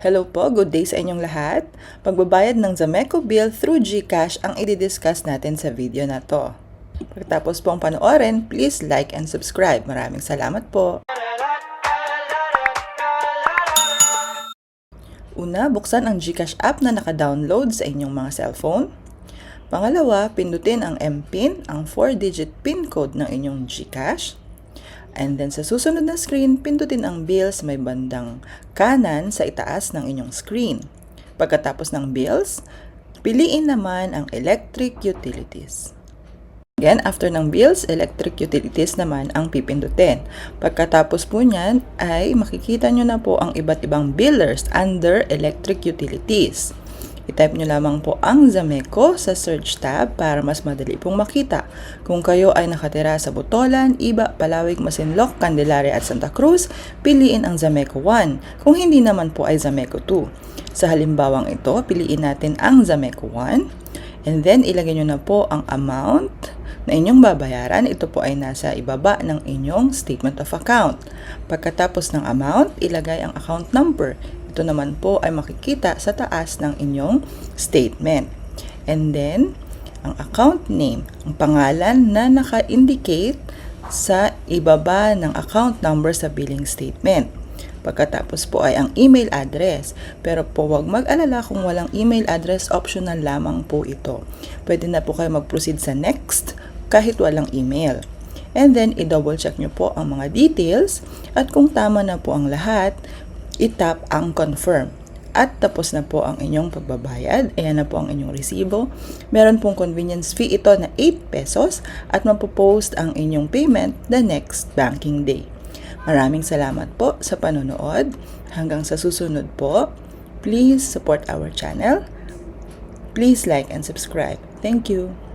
Hello po, good day sa inyong lahat. Pagbabayad ng Zameco bill through GCash ang i-discuss natin sa video na to. Pagkatapos pong panoorin, please like and subscribe. Maraming salamat po. Una, buksan ang GCash app na naka-download sa inyong mga cellphone. Pangalawa, pindutin ang MPIN, ang 4-digit PIN code ng inyong GCash. And then sa susunod na screen, pindutin ang bills may bandang kanan sa itaas ng inyong screen. Pagkatapos ng bills, piliin naman ang electric utilities. Again, after ng bills, electric utilities naman ang pipindutin. Pagkatapos po niyan ay makikita nyo na po ang iba't ibang billers under electric utilities. I-type nyo lamang po ang Zameco sa search tab para mas madali pong makita. Kung kayo ay nakatira sa Botolan, Iba, Palawig, Masinloc, Candelaria at Santa Cruz, piliin ang Zameco 1. Kung hindi naman po ay Zameco 2. Sa halimbawang ito, piliin natin ang Zameco 1 and then ilagay nyo na po ang amount na inyong babayaran. Ito po ay nasa ibaba ng inyong statement of account. Pagkatapos ng amount, ilagay ang account number. Ito naman po ay makikita sa taas ng inyong statement. And then, ang account name, ang pangalan na naka-indicate sa ibaba ng account number sa billing statement. Pagkatapos po ay ang email address. Pero po wag mag-alala kung walang email address, optional lamang po ito. Pwede na po kayo mag-proceed sa next kahit walang email. And then, i-double check nyo po ang mga details at kung tama na po ang lahat, itap ang confirm. At tapos na po ang inyong pagbabayad. Ayan na po ang inyong resibo. Meron pong convenience fee ito na 8 pesos at mapopost ang inyong payment the next banking day. Maraming salamat po sa panonood. Hanggang sa susunod po, please support our channel. Please like and subscribe. Thank you.